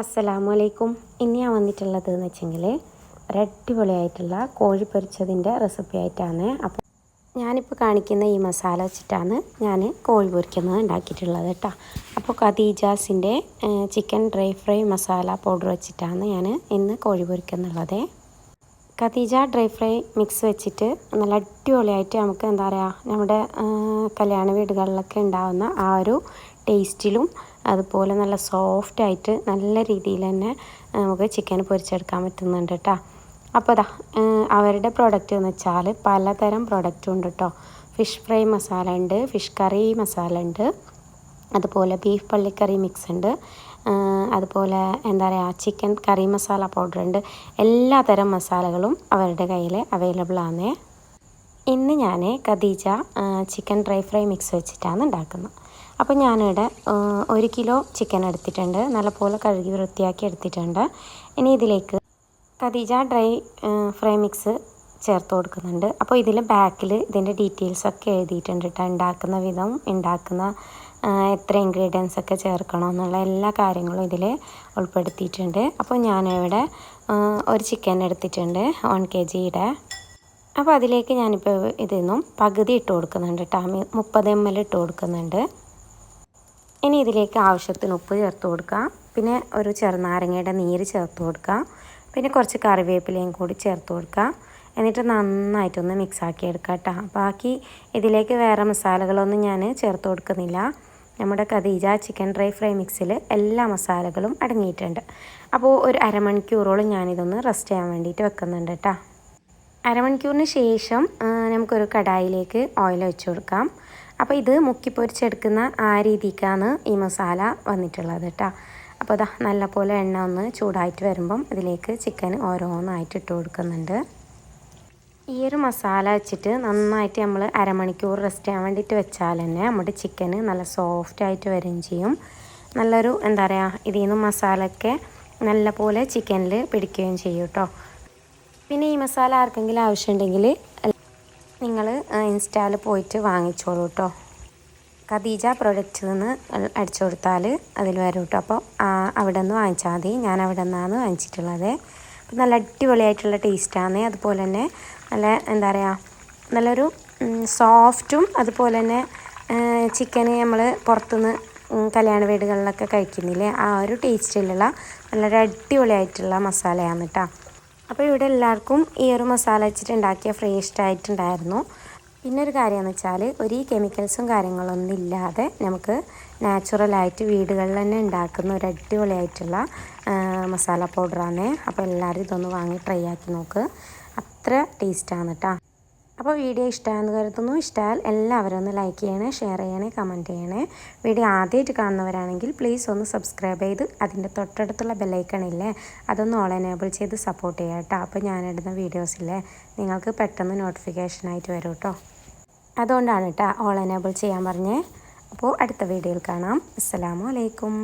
അസ്സലാമു അലൈക്കും ഇന്ന് ഞാൻ വന്നിട്ടുള്ളത് എന്ന് വെച്ചെങ്കിൽ ഒരടിപൊളിയായിട്ടുള്ള കോഴി പൊരിച്ചതിന്റെ റെസിപ്പി ആയിട്ടാണ് അപ്പോൾ ഞാനിപ്പോൾ കാണിക്കുന്ന ഈ മസാല വെച്ചിട്ടാണ് ഞാൻ കോഴി പൊരിക്കുന്നത് ഉണ്ടാക്കിയിട്ടുള്ളത് കേട്ടോ. അപ്പോൾ ഖദീജാസിന്റെ chicken dry fry masala powder വെച്ചിട്ടാണ് ഞാൻ ഇന്ന് കോഴി പൊരിക്കുന്നുള്ളത്. ഖദീജ ഡ്രൈ ഫ്രൈ മിക്സ് വെച്ചിട്ട് നല്ല അടിപൊളിയായിട്ട് നമുക്ക് എന്താ പറയുക നമ്മുടെ കല്യാണ വീടുകളിലൊക്കെ ഉണ്ടാകുന്ന ആ ഒരു ടേസ്റ്റിലും അതുപോലെ നല്ല സോഫ്റ്റ് ആയിട്ട് നല്ല രീതിയിൽ തന്നെ നമുക്ക് ചിക്കൻ പൊരിച്ചെടുക്കാൻ പറ്റുന്നുണ്ട് കേട്ടോ അപ്പോൾ അതാ അവരുടെ പ്രോഡക്റ്റ് എന്ന് വെച്ചാൽ പലതരം പ്രോഡക്റ്റും ഉണ്ട് കേട്ടോ ഫിഷ് ഫ്രൈ മസാല ഉണ്ട് ഫിഷ് കറി മസാല ഉണ്ട് അതുപോലെ ബീഫ് പള്ളിക്കറി മിക്സ് ഉണ്ട് അതുപോലെ എന്താ പറയുക ചിക്കൻ കറി മസാല പൗഡർ ഉണ്ട്. എല്ലാ തരം മസാലകളും അവരുടെ കയ്യിൽ അവൈലബിൾ ആണേ ഇന്ന് ഞാൻ Khadeeja chicken dry fry mix വെച്ചിട്ടാണ് ഉണ്ടാക്കുന്നത്. അപ്പോൾ ഞാനിവിടെ ഒരു കിലോ ചിക്കൻ എടുത്തിട്ടുണ്ട്. നല്ലപോലെ കഴുകി വൃത്തിയാക്കി എടുത്തിട്ടുണ്ട്. ഇനി ഇതിലേക്ക് കദീജ ഡ്രൈ ഫ്രൈ മിക്സ് ചേർത്ത് കൊടുക്കുന്നുണ്ട്. അപ്പോൾ ഇതിൽ ബാക്കിൽ ഇതിന്റെ ഡീറ്റെയിൽസ് ഒക്കെ എഴുതിയിട്ടുണ്ട് കേട്ടോ ഉണ്ടാക്കുന്ന വിധം ഉണ്ടാക്കുന്ന എത്ര ഇൻഗ്രീഡിയൻസ് ഒക്കെ ചേർക്കണം എന്നുള്ള എല്ലാ കാര്യങ്ങളും ഇതിൽ ഉൾപ്പെടുത്തിയിട്ടുണ്ട്. അപ്പോൾ ഞാനിവിടെ ഒരു ചിക്കൻ എടുത്തിട്ടുണ്ട് വൺ കെ ജിയുടെ അപ്പോൾ അതിലേക്ക് ഞാനിപ്പോൾ ഇതിൽ നിന്നും പകുതി ഇട്ട് കൊടുക്കുന്നുണ്ട് കേട്ടോ മുപ്പത് എം എൽ ഇട്ട് കൊടുക്കുന്നുണ്ട്. ഇനി ഇതിലേക്ക് ആവശ്യത്തിന് ഉപ്പ് ചേർത്ത് കൊടുക്കാം പിന്നെ ഒരു ചെറുനാരങ്ങയുടെ നീര് ചേർത്ത് കൊടുക്കാം പിന്നെ കുറച്ച് കറിവേപ്പിലയും കൂടി ചേർത്ത് കൊടുക്കാം എന്നിട്ട് നന്നായിട്ടൊന്ന് മിക്സാക്കി എടുക്കുക കേട്ടോ ബാക്കി ഇതിലേക്ക് വേറെ മസാലകളൊന്നും ഞാൻ ചേർത്ത് കൊടുക്കുന്നില്ല. നമ്മുടെ കദീജ ചിക്കൻ ഡ്രൈ ഫ്രൈ മിക്സിൽ എല്ലാ മസാലകളും അടങ്ങിയിട്ടുണ്ട്. അപ്പോൾ ഒരു അരമണിക്കൂറോളം ഞാനിതൊന്ന് റെസ്റ്റ് ചെയ്യാൻ വേണ്ടിയിട്ട് വെക്കുന്നുണ്ട് കേട്ടോ അരമണിക്കൂറിന് ശേഷം നമുക്കൊരു കടായിലേക്ക് ഓയിൽ വെച്ച് കൊടുക്കാം. അപ്പോൾ ഇത് മുക്കി പൊരിച്ചെടുക്കുന്ന ആ രീതിക്കാണ് ഈ മസാല വന്നിട്ടുള്ളത് കേട്ടോ അപ്പോൾ ഇതാ നല്ലപോലെ എണ്ണ ഒന്ന് ചൂടായിട്ട് വരുമ്പം ഇതിലേക്ക് ചിക്കൻ ഓരോന്നായിട്ട് ഇട്ട് കൊടുക്കുന്നുണ്ട്. ഈ ഒരു മസാല വെച്ചിട്ട് നന്നായിട്ട് നമ്മൾ അരമണിക്കൂർ റെസ്റ്റ് ചെയ്യാൻ വേണ്ടിയിട്ട് വെച്ചാൽ തന്നെ നമ്മുടെ ചിക്കൻ നല്ല സോഫ്റ്റ് ആയിട്ട് വരികയും ചെയ്യും. നല്ലൊരു എന്താ പറയുക ഇതിൽ നിന്ന് മസാലയൊക്കെ നല്ലപോലെ ചിക്കനിൽ പിടിക്കുകയും ചെയ്യും കേട്ടോ പിന്നെ ഈ മസാല ആർക്കെങ്കിലും ആവശ്യമുണ്ടെങ്കിൽ നിങ്ങൾ ഇൻസ്റ്റായിൽ പോയിട്ട് വാങ്ങിച്ചോളൂ കേട്ടോ ഖദീജ പ്രൊഡക്റ്റ് നിന്ന് അടിച്ചു കൊടുത്താൽ അതിൽ വരും കേട്ടോ അപ്പോൾ അവിടെ നിന്ന് വാങ്ങിച്ചാൽ മതി. ഞാൻ അവിടെ നിന്നാണ് വാങ്ങിച്ചിട്ടുള്ളത് നല്ല അടിപൊളിയായിട്ടുള്ള ടേസ്റ്റാണ് അതുപോലെ തന്നെ നല്ല എന്താ പറയുക നല്ലൊരു സോഫ്റ്റും അതുപോലെ തന്നെ ചിക്കന് നമ്മൾ പുറത്തുനിന്ന് കല്യാണ വീടുകളിലൊക്കെ കഴിക്കുന്നില്ലേ? ആ ഒരു ടേസ്റ്റിലുള്ള നല്ലൊരു അടിപൊളിയായിട്ടുള്ള മസാലയാണ് കേട്ടോ അപ്പോൾ ഇവിടെ എല്ലാവർക്കും ഈ ഒരു മസാല വെച്ചിട്ട് ഉണ്ടാക്കിയ പിന്നെ ഒരു കാര്യമെന്ന് വെച്ചാൽ ഒരു കെമിക്കൽസും കാര്യങ്ങളൊന്നും ഇല്ലാതെ നമുക്ക് നാച്ചുറലായിട്ട് വീടുകളിൽ തന്നെ ഉണ്ടാക്കുന്ന ഒരു അടിപൊളിയായിട്ടുള്ള മസാല പൗഡറാണ് അപ്പോൾ എല്ലാവരും ഇതൊന്ന് വാങ്ങി ട്രൈ ആക്കി നോക്ക്. അത്ര ടേസ്റ്റാണ് കേട്ടോ അപ്പോൾ വീഡിയോ ഇഷ്ടമായെന്ന് കരുതുന്നു. ഇഷ്ടമായാൽ എല്ലാവരും ഒന്ന് ലൈക്ക് ചെയ്യണേ ഷെയർ ചെയ്യണേ കമന്റ് ചെയ്യണേ. വീഡിയോ ആദ്യമായിട്ട് കാണുന്നവരാണെങ്കിൽ പ്ലീസ് ഒന്ന് സബ്സ്ക്രൈബ് ചെയ്ത് അതിന്റെ തൊട്ടടുത്തുള്ള ബെല്ലൈക്കണില്ലേ അതൊന്ന് ഓൾ എനേബിൾ ചെയ്ത് സപ്പോർട്ട് ചെയ്യാം കേട്ടോ. അപ്പോൾ ഞാനിടുന്ന വീഡിയോസില്ലേ നിങ്ങൾക്ക് പെട്ടെന്ന് നോട്ടിഫിക്കേഷനായിട്ട് വരും കേട്ടോ. അതുകൊണ്ടാണ് കേട്ടോ ഓൾ എനേബിൾ ചെയ്യാൻ പറഞ്ഞേ. അപ്പോൾ അടുത്ത വീഡിയോയിൽ കാണാം. അസ്സലാമു അലൈക്കും.